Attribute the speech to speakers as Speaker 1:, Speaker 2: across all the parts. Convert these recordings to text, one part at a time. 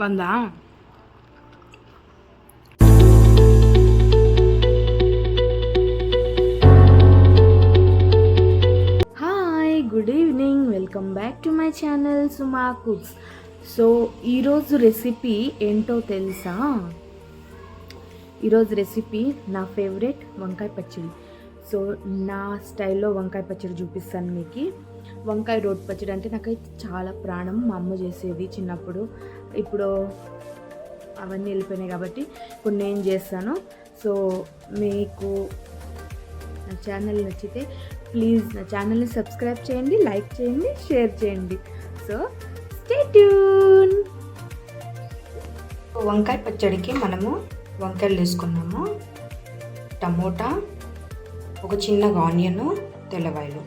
Speaker 1: వందా. Hi good evening. Welcome back to my channel Suma cooks. So ఈరోజు recipe ఏంటో తెలుసా? ఈరోజు రెసిపీ నా ఫేవరెట్ వంకాయ పచ్చడి. సో నా స్టైల్లో వంకాయ పచ్చడి చూపిస్తాను మీకు. వంకాయ రోడ్ పచ్చడి అంటే నాకైతే చాలా ప్రాణం. మా అమ్మ చేసేది చిన్నప్పుడు. ఇప్పుడు అవన్నీ వెళ్ళిపోయినాయి కాబట్టి ఇప్పుడు నేను చేస్తాను. సో మీకు నా ఛానల్ నచ్చితే ప్లీజ్ నా ఛానల్ని సబ్స్క్రైబ్ చేయండి లైక్ చేయండి షేర్ చేయండి. So stay tune.
Speaker 2: వంకాయ పచ్చడికి మనము వంకాయలు తీసుకున్నాము టమోటా ఒక చిన్నగా ఆనియన్ తెల్లవాయలు.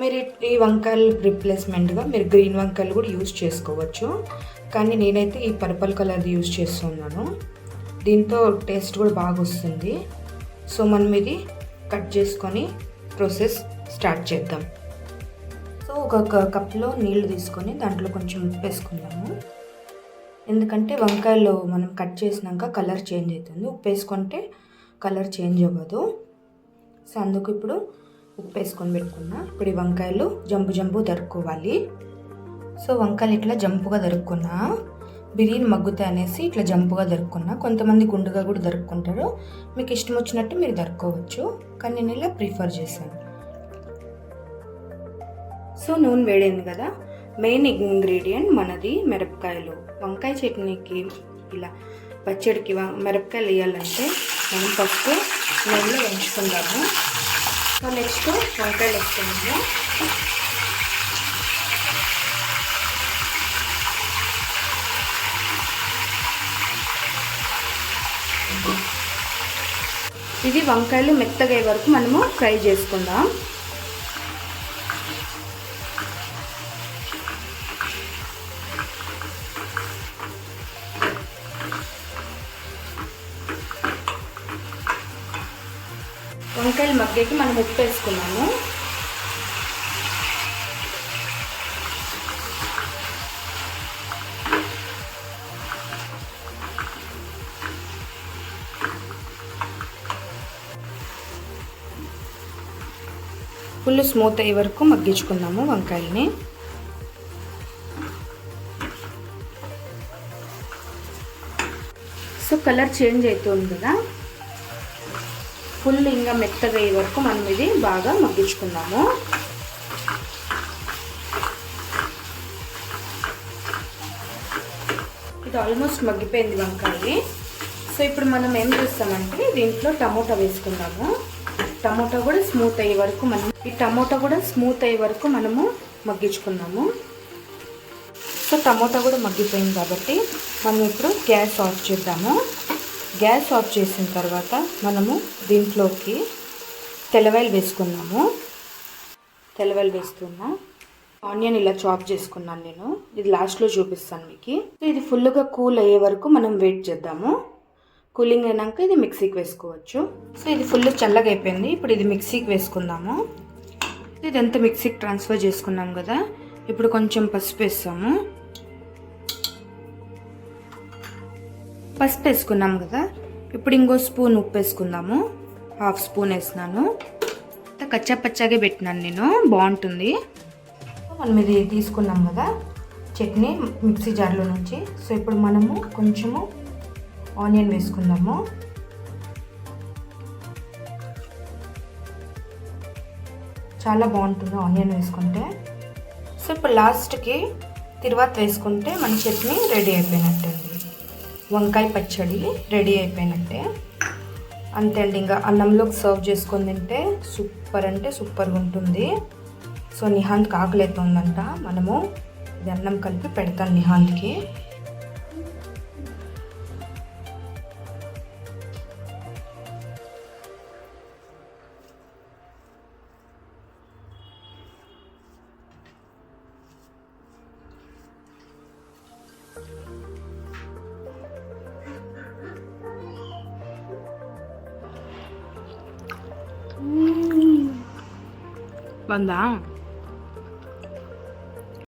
Speaker 2: మీరు ఈ వంకాయలు రిప్లేస్మెంట్గా మీరు గ్రీన్ వంకాయలు కూడా యూజ్ చేసుకోవచ్చు. కానీ నేనైతే ఈ పర్పుల్ కలర్ది యూజ్ చేస్తున్నాను. దీంతో టేస్ట్ కూడా బాగా వస్తుంది. సో మనం ఇది కట్ చేసుకొని ప్రాసెస్ స్టార్ట్ చేద్దాం. సో ఒక కప్లో నీళ్ళు తీసుకొని దాంట్లో కొంచెం ఉప్పు వేసుకుందాము. ఎందుకంటే వంకాయలు మనం కట్ చేసినాక కలర్ చేంజ్ అవుతుంది. ఉప్పు వేసుకుంటే కలర్ చేంజ్ అవ్వదు. సో అందుకు ఇప్పుడు ఉప్పు వేసుకొని పెట్టుకున్నా. ఇప్పుడు ఈ వంకాయలు జంబు జంబు దరుక్కోవాలి సో వంకాయలు ఇట్లా జంపుగా దరుక్కున్నా బిర్యానీ మగ్గుతాయి అనేసి ఇట్లా జంపుగా దరుక్కున్నా కొంతమంది గుండుగా కూడా దరుక్కుంటారు మీకు ఇష్టం వచ్చినట్టు మీరు దరుక్కోవచ్చు కానీ నేను ఇలా ప్రిఫర్ చేశాను. సో నూనె వేడైంది కదా. మెయిన్ ఇంగ్రీడియంట్ మనది మిరపకాయలు. వంకాయ చట్నీకి ఇలా పచ్చడికి మిరపకాయలు వేయాలంటే మనం ఫస్ట్ నూనెలో వేయించుకుందాము. నెక్స్ట్ వంకాయలు వేసుకుందాము. ఇది వంకాయలు మెత్తగా వరకు మనము ఫ్రై చేసుకుందాం. వంకాయలు మగ్గేకి మనం ఉప్పు వేసుకున్నాము. ఫుల్ స్మూత్ అయ్యే వరకు మగ్గించుకుందాము వంకాయల్ని. సో కలర్ చేంజ్ అవుతుంది కదా. ఫుల్ ఇంకా మెత్తగా అయ్యే వరకు మనం ఇది బాగా మగ్గించుకున్నాము ఇది ఆల్మోస్ట్ మగ్గిపోయింది వంకాయ. సో ఇప్పుడు మనం ఏం చేస్తామంటే దీంట్లో టమోటా వేసుకుందాము. టమోటా కూడా స్మూత్ అయ్యే వరకు మనం ఈ టమోటా కూడా స్మూత్ అయ్యే వరకు మనము మగ్గించుకున్నాము సో టమోటా కూడా మగ్గిపోయింది కాబట్టి మనం ఇప్పుడు గ్యాస్ ఆఫ్ చేద్దాము. గ్యాస్ ఆఫ్ చేసిన తర్వాత మనము దీంట్లోకి తెల్లవాయలు వేసుకున్నాము. తెల్లవాయలు వేస్తున్నా ఆనియన్ ఇలా చాప్ చేసుకున్నాను నేను. ఇది లాస్ట్లో చూపిస్తాను మీకు. ఇది ఫుల్గా కూల్ అయ్యే వరకు మనం వెయిట్ చేద్దాము. కూలింగ్ అయినాక ఇది మిక్సీకి వేసుకోవచ్చు. సో ఇది ఫుల్ చల్లగా అయిపోయింది. ఇప్పుడు ఇది మిక్సీకి వేసుకుందాము. ఇదంతా మిక్సీకి ట్రాన్స్ఫర్ చేసుకున్నాం కదా. ఇప్పుడు కొంచెం పసుపు వేస్తాము. పసుపు వేసుకున్నాం కదా. ఇప్పుడు ఇంకో స్పూన్ ఉప్పు వేసుకుందాము. హాఫ్ స్పూన్ వేసినాను. కచ్చా పచ్చాగా పెట్టినాను నేను. బాగుంటుంది. మనం ఇది తీసుకున్నాం కదా. చట్నీ మిక్సీ జార్లో నుంచి. సో ఇప్పుడు మనము కొంచెము ఆనియన్ వేసుకుందాము. చాలా బాగుంటుంది ఆనియన్ వేసుకుంటే. సో ఇప్పుడు లాస్ట్కి తిరువాత వేసుకుంటే మన చట్నీ రెడీ అయిపోయినట్టు వంకాయ పచ్చడి రెడీ అయిపోయినట్టే. అంతే అండి ఇంకా అన్నంలోకి సర్వ్ చేసుకొని తింటే సూపర్ అంటే సూపర్గా ఉంటుంది. సో నిహాంత్ ఆకలి అవుతుందంట మనము ఇది అన్నం కలిపి పెడతాను నిహాంత్కి.
Speaker 1: వందా